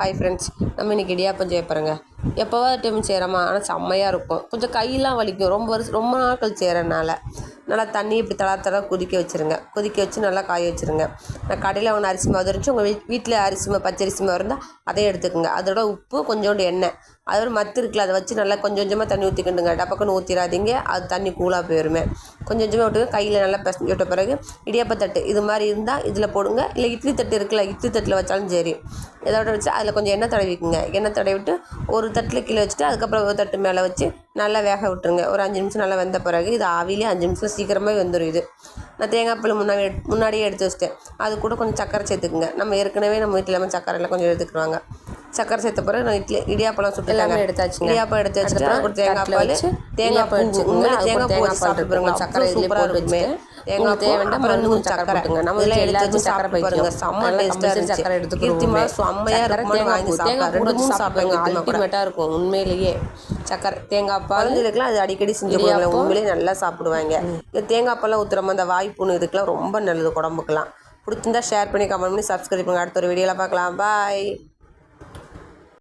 Hi friends நம்ம இன்றைக்கி இடியாப்பம் செய்ய போகிறோங்க எப்போவா டைம் செய்கிறோமா ஆனால் செம்மையாக இருக்கும். கொஞ்சம் கையெல்லாம் வலிக்கும். ரொம்ப வருஷம் ரொம்ப நாட்கள் செய்கிறனால நல்லா தண்ணி இப்படி தளா தளா கொதிக்க வச்சுருங்க. கொதிக்க வச்சு நல்லா காய வச்சுருங்க. நான் கடையில் வாங்கின அரிசி மாவு இருந்துச்சு உங்கள் வீட் வீட்டில் அரிசி மாவு பச்சரிசி மாவு இருந்தால் அதையும் எடுத்துக்கோங்க. அதோட உப்பு கொஞ்சோண்டு எண்ணெய். அதோட மத்து இருக்குல்ல அதை வச்சு நல்லா கொஞ்சம் கொஞ்சமாக தண்ணி ஊற்றிக்கிண்டுங்க டப்பக்குன்னு ஊற்றிடாதீங்க அது தண்ணி கூலாக போயிருமே. கொஞ்சம் கொஞ்சமாக விட்டுங்க கையில் நல்லா பிசைஞ்சு விட்ட பிறகு இடியாப்பத்தட்டு இது மாதிரி இருந்தால் இதில் போடுங்க. இல்லை இட்லி தட்டு இருக்குல்ல இட்லி தட்டில் வச்சாலும் சரி. இதோட வச்சு அதில் கொஞ்சம் எண்ணெய் தடவிக்குங்க. எண்ணெய் தடவிட்டு ஒரு தட்டில் கீழே வச்சுட்டு அதுக்கப்புறம் ஒரு தட்டு மேலே வச்சு நல்லா வேக விட்டுருங்க. ஒரு அஞ்சு நிமிஷம் நல்லா வெந்த பிறகு இது ஆவிலே அஞ்சு நிமிஷம் சீக்கிரமாக வெந்துடும் இது. நான் தேங்காய் பழம் முன்னாடி எடு- முன்னாடியே எடுத்து வச்சிட்டேன். அது கூட கொஞ்சம் சக்கரை சேர்த்துக்குங்க. நம்ம ஏற்கனவே நம்ம வீட்டில் நம்ம சக்கரை எல்லாம் கொஞ்சம் எடுத்துக்கிடுவாங்க சக்கரை சேர்த்த பிறகு நான் இட்லி இடியாப்பழம் சுட்டு எல்லாமே எடுத்தாச்சுங்க. இடியாப்பம் எடுத்து வச்சுட்டு தேங்காய் பால் தேங்காய் பூ அதுக்கு தேங்காய் பூ வச்சு சாப்பிட்டு. சக்கரை போட்டு வச்சுட்டு தேங்காய் உங்களுக்கு பூ அப்புறம் இன்னும் சக்கரை. நம்ம எடுத்து எல்லாருக்கும் சாப்பிட்டு சக்கரை பாருங்க. செம்ம டேஸ்ட்டாக இருந்துச்சு சக்கரை எடுத்துக்கிடுவோமே. கீர்த்திமா செம்மையாக தேங்காய் வாங்கி பூ. சாப்பிட்டா தேங்காய் பூ ரெண்டு மூணு சாப்பிடுங்க. அல்டிமேட்டாக இருக்கும் உண்மையிலேயே சக்கரை தேங்காய் பால் குழந்தைகளுக்குலாம் அது அடிக்கடி செஞ்சு கொடுங்க. உண்மையிலேயே நல்லா சாப்பிடுவாங்க இந்த தேங்காய் பால்லாம் ஊற்றுறோம் அந்த வாய்ப்புண்ணு இதுக்கெல்லாம் ரொம்ப நல்லது உடம்புக்குலாம் பிடிச்சிருந்தா ஷேர் பண்ணி கமெண்ட் பண்ணி சப்ஸ்கிரைப் பண்ணுங்க அடுத்த ஒரு வீடியோவில் பார்க்கலாம் பாய்